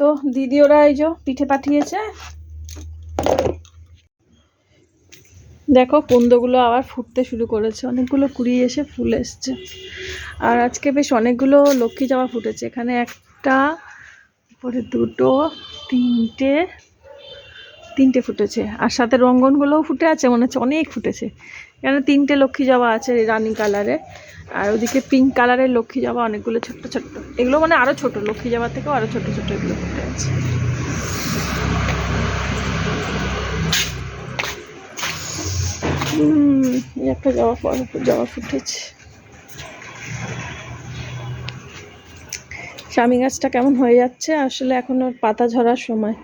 তো দিদি ওরা এই যে পিঠে পাঠিয়েছে। দেখো, কুন্দগুলো আবার ফুটতে শুরু করেছে। অনেকগুলো কুড়িয়ে এসে ফুল এসছে। আর আজকে বেশ অনেকগুলো লক্ষ্মী জামা ফুটেছে। এখানে একটা পরে দুটো, তিনটে তিনটে ফুটেছে। আর সাথে রঙ্গনগুলোও ফুটে আছে, মনে হচ্ছে অনেক ফুটেছে। এখানে তিনটে লক্ষ্মী জবা আছে রানি কালারে। আর ওদিকে পিঙ্ক কালারের লক্ষ্মী জবা অনেকগুলো ছোট্ট ছোট্ট। এগুলো মানে আরও ছোট, লক্ষ্মী জবা থেকেও আরও ছোট ছোট এগুলো আছে। একটা ফল- জবা ফুটেছে। স্বামী গাছটা কেমন হয়ে যাচ্ছে? আসলে এখন ওর পাতা ঝরার সময়।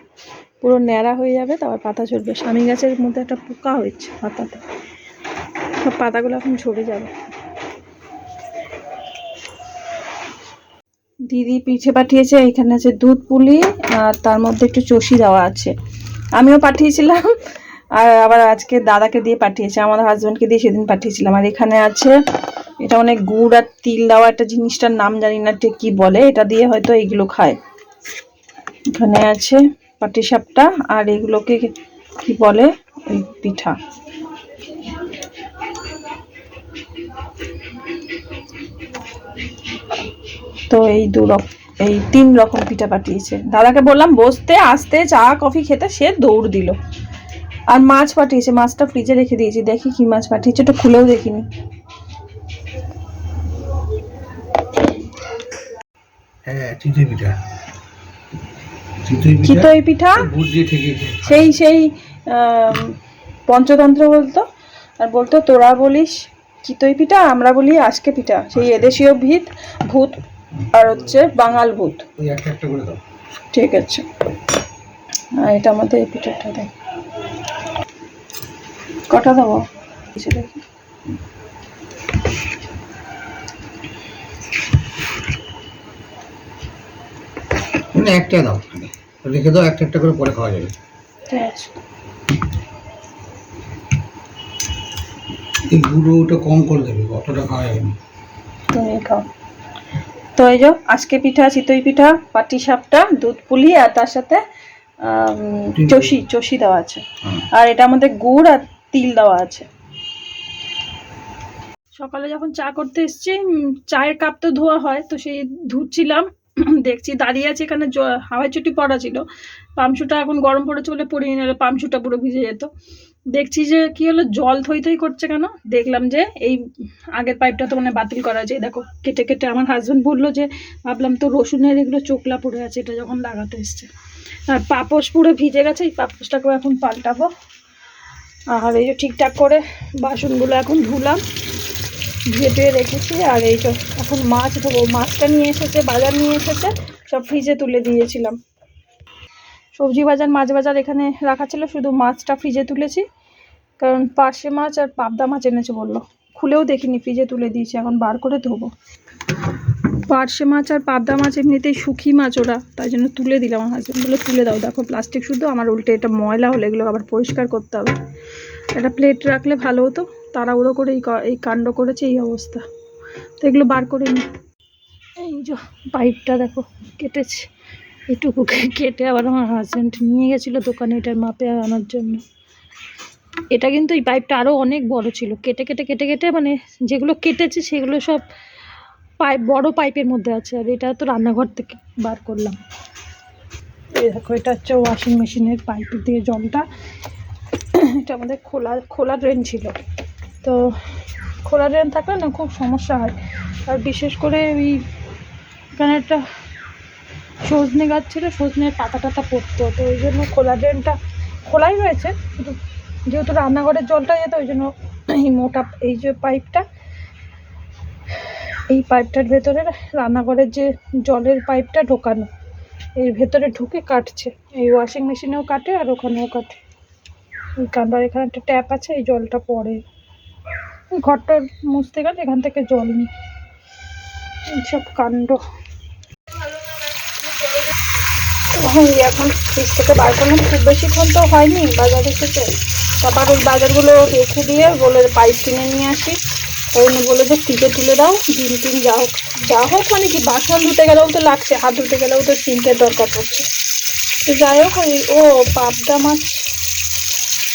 পুরো ন্যাড়া হয়ে যাবে, তারপর পাতা ঝরবে। স্বামী গাছের মধ্যে একটা পোকা হয়েছে পাতাতে। সব পাতাগুলো এখন ঝরে যাবে। দিদি পিঠে পাঠিয়েছে, এখানে আছে দুধ পুলি আর তার মধ্যে একটু চষি দেওয়া আছে। আমিও পাঠিয়েছিলাম, আর আবার আজকে দাদাকে দিয়ে পাঠিয়েছে, আমাদের হাজব্যান্ডকে দিয়ে সেদিন পাঠিয়েছিলাম। আর এখানে আছে, এটা অনেক গুড় আর তিল দেওয়া একটা জিনিসটার নাম জানি না ঠিক কী বলে, এটা দিয়ে হয়তো এইগুলো খায়। এখানে আছে পাটিসাপটা, আর এগুলোকে কি বলে? ওই পিঠা। তো এই দু রকম এই তিন রকম পিঠা পাঠিয়েছে। দাদাকে বললাম বসতে আসতে চা কফি খেতে সে দৌড় দিল। আর মাছ পাঠিয়েছে মাছটা ফ্রিজে রেখে দিয়েছি দেখি কি মাছ পাঠিয়েছে ওটা খুলেও দেখিনি। হ্যাঁ চিতই পিঠা। সেই সেই পঞ্চতন্ত্র বলতো। আর বলতো তোরা বলিস চিতই পিঠা আমরা বলি আজকে পিঠা। সেই এদেশীয় ভিত ভূত আর হচ্ছে বাঙাল দাও। ঠিক আছে। এটা আমাদের এই পিঠাটা দেয় কটা দেবো? কিছু দেখি মানে একটা দাও। রেখে দাও একটা একটা করে পরে খাওয়া যাবে। ঠিক আছে। এই গুঁড়োটা কম করে দেবে অতটা খাওয়া যাবে তুমি খাও। তো এই যে আজকে পিঠা চিতই পিঠা পাটি সাপটা দুধ পুলি আর তার সাথে চষি চষি দেওয়া আছে। হ্যাঁ। আর এটা আমাদের গুড় আর তিল দেওয়া আছে। সকালে যখন চা করতে এসেছি চায়ের কাপ তো ধোয়া হয় তো সেই ধুচ্ছিলাম। দেখছি দাঁড়িয়ে আছে এখানে হাওয়াই চুটি পড়া ছিল। পামশুটা এখন গরম পড়েছে বলে পরিয়ে নিলে পামশুটা পুরো ভিজে যেত। দেখছি যে কি হলো, জল থই থই করছে কেন? দেখলাম যে এই আগের পাইপটা তো মানে বাতিল করা আছে। দেখো, কেটে কেটে আমার হাজব্যান্ড বলল যে, ভাবলাম তো রসুনের এগুলো চোখলা পড়ে আছে, এটা যখন লাগাতে এসছে। আর পাপোশ পুরো ভিজে গেছে, এই পাপোশটাকেও এখন পাল্টাবো। আর এই যে ঠিকঠাক করে বাসনগুলো এখন ধুলাম, ধুয়ে টুয়ে রেখেছি। আর এই তো এখন মাছ ধোবো। মাছটা নিয়ে এসেছে, বাজার নিয়ে এসেছে, সব ফ্রিজে তুলে দিয়েছিলাম। সবজি বাজার, মাছ বাজার এখানে রাখা ছিল, শুধু মাছটা ফ্রিজে তুলেছি। কারণ পার্শে মাছ আর পাবদা মাছ এনেছে বলল। খুলেও দেখিনি ফ্রিজে তুলে দিয়েছি, এখন বার করে ধোবো। পার্শে মাছ আর পাবদা মাছ এমনিতেই শুকি মাছ ওরা, তাই জন্য তুলে দিলাম। আমার হাজবেন্ড বলে তুলে দাও, দেখো প্লাস্টিক শুধু আমার উল্টে এটা ময়লা হলে, এগুলো আবার পরিষ্কার করতে হবে। একটা প্লেট রাখলে ভালো হতো তারা তাড়াহুড়ো করে এই এই কাণ্ড করেছে, এই অবস্থা। তো এগুলো বার করে নি। এই যে পাইপটা দেখো, কেটেছে। এটুকু কেটে আবার আমার হাজব্যান্ড নিয়ে গেছিল দোকানে এটার মাপে আনার জন্য। এটা কিন্তু এই পাইপটা আরও অনেক বড় ছিল। কেটে কেটে কেটে কেটে মানে যেগুলো কেটেছে সেগুলো সব পাইপ বড় পাইপের মধ্যে আছে। আর এটা তো রান্নাঘর থেকে বার করলাম। এই দেখো, এটা হচ্ছে ওয়াশিং মেশিনের পাইপ দিয়ে জলটা। এটা আমাদের খোলা খোলা ড্রেন ছিল। তো খোলা ড্রেন থাকলে না খুব সমস্যা হয়। আর বিশেষ করে ওই এখানে একটা সজনে গাছ ছিল সজনের পাতা টাতা পড়তো, তো ওই জন্য খোলা ড্রেনটা খোলাই রয়েছে। শুধু যেহেতু রান্নাঘরের জলটা যেত, ওই জন্য এই মোটা এই যে পাইপটা, এই পাইপটার ভেতরে রান্নাঘরের যে জলের পাইপটা ঢোকানো, এর ভেতরে ঢুকে কাটছে। এই ওয়াশিং মেশিনেও কাটে আর ওখানেও কাটে। এই কান্ডার এখানে একটা ট্যাপ আছে, এই জলটা পড়ে। ঘরটা মুছতে গেলে এখান থেকে জল নিই। এইসব কাণ্ড। এখন ফ্রিজ থেকে বার করলাম। খুব বেশিক্ষণ তো হয়নি বাজার এসেছে। তারপর ওই বাজারগুলো রেখে দিয়ে বলে পাইপ কিনে নিয়ে আসি। ওই বলে যে, ফ্রিজে তুলে দাও, ডিম টিম যা হোক যা হোক মানে কি বাসন ধুতে গেলেও তো লাগছে, হাত ধুতে গেলেও তো সিঙ্কের দরকার পড়ছে। তো যাই হোক ওই ও, পাবদা মাছ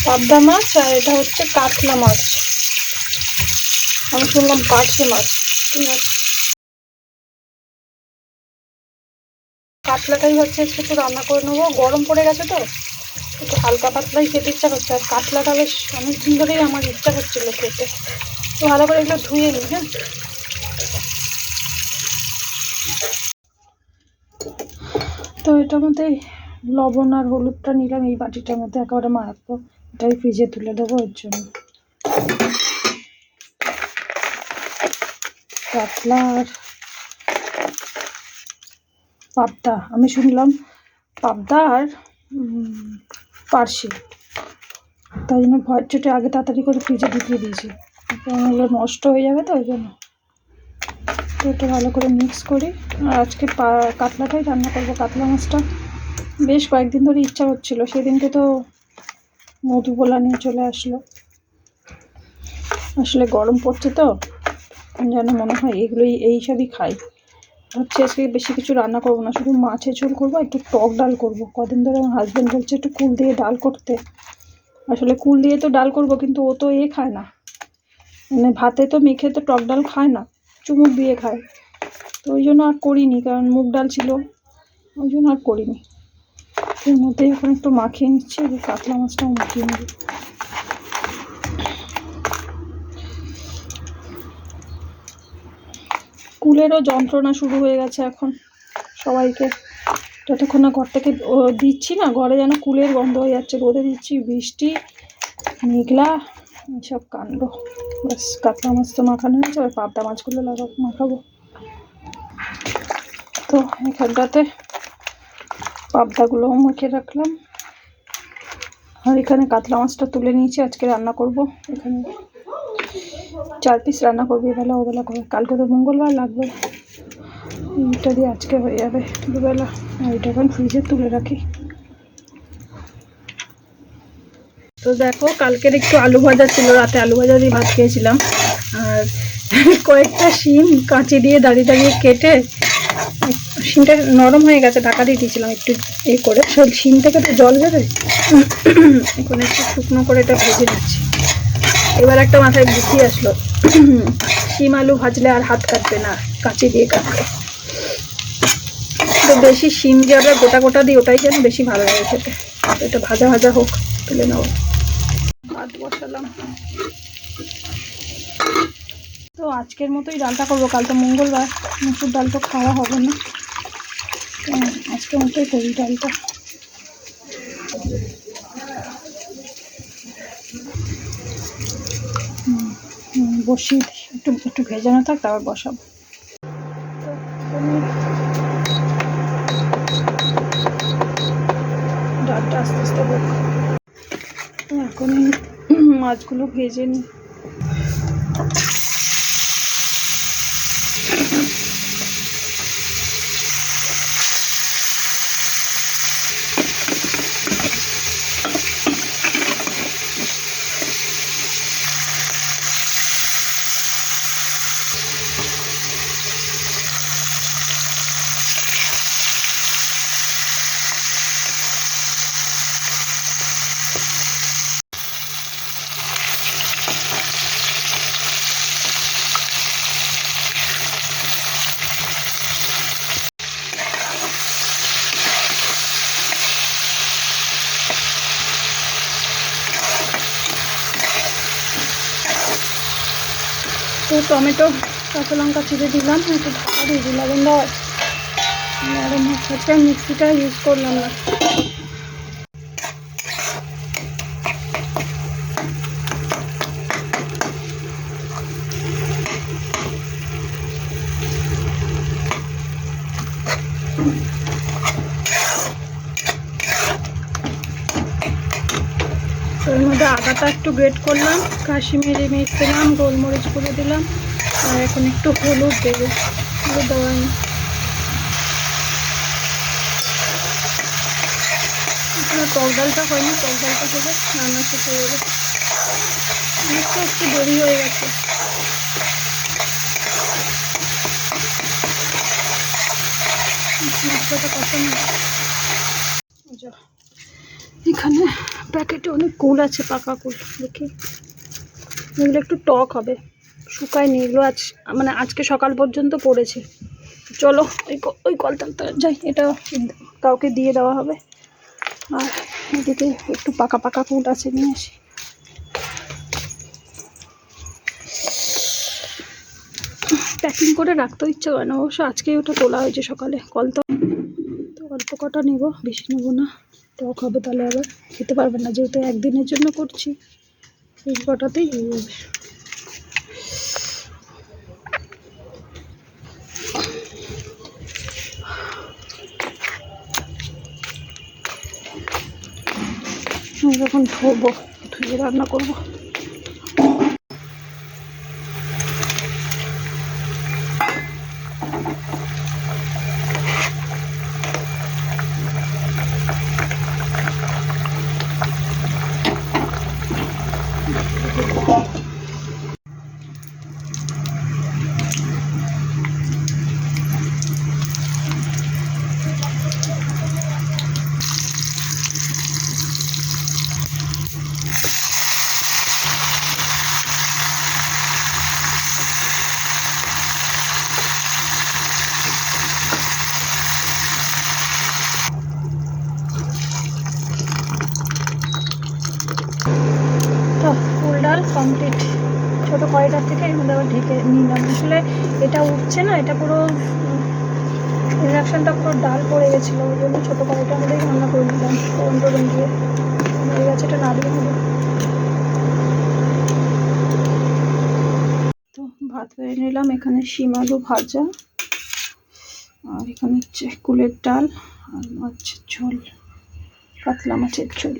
পাবদা মাছ, আর এটা হচ্ছে কাতলা মাছ। আমি শুনলাম পার্শে মাছ। ঠিক আছে কাতলাটাই হচ্ছে একটু রান্না করে নেব। গরম পড়ে গেছে তো, একটু হালকা পাতলাই খেতে ইচ্ছা করছে। আর কাতলাটা বেশ অনেক দিন ধরেই আমার ইচ্ছা করছিল খেতে। তো ভালো করে এগুলো ধুয়ে নিই হ্যাঁ? তো এটার মধ্যে লবণ আর হলুদটা নিলাম, এই বাটিটার মধ্যে একেবারে মারাত্ম এটাই ফ্রিজে তুলে দেবো এর জন্য। কাতলা আর পাবদা, আমি শুনলাম পাবদা আর পার্শে। তাই জন্য ভয়ের চোটে আগে তাড়াতাড়ি করে ফ্রিজে ঢুকিয়ে দিয়েছি। ওগুলো নষ্ট হয়ে যাবে তো ওই জন্য। তো এটা ভালো করে মিক্স করি। আর আজকে কাতলাটাই রান্না করব, কাতলা মাছটা। বেশ কয়েকদিন ধরে ইচ্ছা হচ্ছিল, সেদিনকে তো মধুবোলা নিয়ে চলে আসলো। আসলে গরম পড়ছে তো, যেন মনে হয় এগুলোই, এই সবই খাই। হচ্ছে আজকে বেশি কিছু রান্না করব না, শুধু মাছের ঝোল করব একটু টক ডাল করব। কদিন ধরে আমার হাজব্যান্ড বলছে একটু কুল দিয়ে ডাল করতে। আসলে কুল দিয়ে তো ডাল করব, কিন্তু ও তো এ খায় না। মানে ভাতে তো মেখে তো টক ডাল খায় না, চুমুক দিয়ে খায়। তো ওই জন্য আর করিনি, কারণ মুগ ডাল ছিল, ওই জন্য আর করিনি। এর মধ্যে এখন একটু মাখিয়ে নিচ্ছি কাতলা মাছটাও মাখিয়ে নেব। কুলেরও যন্ত্রণা শুরু হয়ে গেছে এখন সবাইকে। যতক্ষণ না ঘর থেকে দিচ্ছি না, ঘরে যেন কুলের গন্ধ হয়ে যাচ্ছে রোদে দিচ্ছি বৃষ্টি, মেঘলা এইসব কাণ্ড। ব্যাস, কাতলা মাছ তো মাখানো হয়েছে আর পাবদা মাছগুলো লাগাবো মাখাবো। তো, এখানটাতে পাবদাগুলোও মেখে রাখলাম। আর এখানে কাতলা মাছটা তুলে নিয়েছি, আজকে রান্না করব। এখানে চার পিস রান্না করব এবেলা ওবেলা করে। কালকে তো মঙ্গলবার লাগবে। এইটা দিয়ে আজকে হয়ে যাবে দুবেলা। এটা এখন ফ্রিজে তুলে রাখি। তো দেখো, কালকের একটু আলু ভাজা ছিল, রাতে আলু ভাজা দিয়ে ভাত খেয়েছিলাম। আর কয়েকটা শিম কাঁচি দিয়ে দাঁড়িয়ে দাঁড়িয়ে কেটে শিমটা নরম হয়ে গেছে, ঢাকা দিয়ে দিয়েছিলাম একটু এ করে। শিম থেকে তো জল বেরোয়। এখন একটু শুকনো করে এটা ভেজে দিচ্ছি এবার একটা মাথায় বুদ্ধি আসলো। শিম, আলু ভাজলে আর হাত কাটবে না, কাঁচি দিয়ে কাটবে। তো বেশি শিম যে আমরা গোটা গোটা দিই, ওটাই যেন বেশি ভালো লাগে খেতে এটা ভাজা ভাজা হোক, তুলে নেব ভাত বসালাম। তো আজকের মতোই ডালটা করব, কাল তো মঙ্গলবার। মুসুর ডাল তো খাওয়া হবে না। আজকের মতোই করি ডালটা। দিই একটু একটু ভেজানো থাক তারপর বসাবো। ডালটা আস্তে আস্তে এখন মাছগুলো ভেজে নিই। তো টমেটো, কাঁচা লঙ্কা চিড়ে দিলাম, একটু ঢাকা দিয়ে দিলাম। আমরা মিক্সিটা ইউজ করলাম না। আটা একটু গ্রেট করলাম, কাশ্মীরি মির্চ দিলাম, গোলমরিচ করে দিলাম, আর এখন একটু হলুদ দেবো, হলুদ দেওয়া টক ডালটা হয়নি টক দেবে হবে রান্না শেষ হয়ে যাবে অনেকটা একটু দেরি হয়ে গেছে। মশলাটা কত এখানে প্যাকেটে অনেক কুল আছে পাকা কুল দেখি। এগুলো একটু টক হবে, শুকায়নি, এগুলো আজ মানে আজকে সকাল পর্যন্ত পড়েছে। চলো, ওই ওই কলটা যাই, এটা কাউকে দিয়ে দেওয়া হবে। আর এদিকে একটু পাকা পাকা কুল আছে, নিয়ে আসি। প্যাকিং করে রাখতে ইচ্ছে হয় না, অবশ্য আজকেই ওটা তোলা হয়েছে সকালে, কল তো অল্প কটা নেব, বেশি নেব না। টক হবে তাহলে আবার। খেতে পারবে না, যেহেতু একদিনের জন্য করছি। কটাতেই হয়ে যাবে। যখন ধোবো, ধুয়ে রান্না করব তো ফুল ডাল কমপ্লিট ছোটো কড়াইটার থেকে এর মধ্যে আবার ঢেকে নিলাম আসলে এটা উঠছে না, এটা পুরো ইন্ডাকশানটা পুরো ডাল পড়ে গেছিল। ওই জন্য ছোটো কড়াইটার মধ্যেই রান্না করে ফোড়ন টোড়ন দিয়ে। হয়ে গেছে, এটা নাড়িয়ে নেব। তো ভাত বেড়ে নিলাম, এখানে শিম আলু ভাজা, আর এখানে হচ্ছে কুলের ডাল, আর মাছের ঝোল, কাতলা মাছের ঝোল।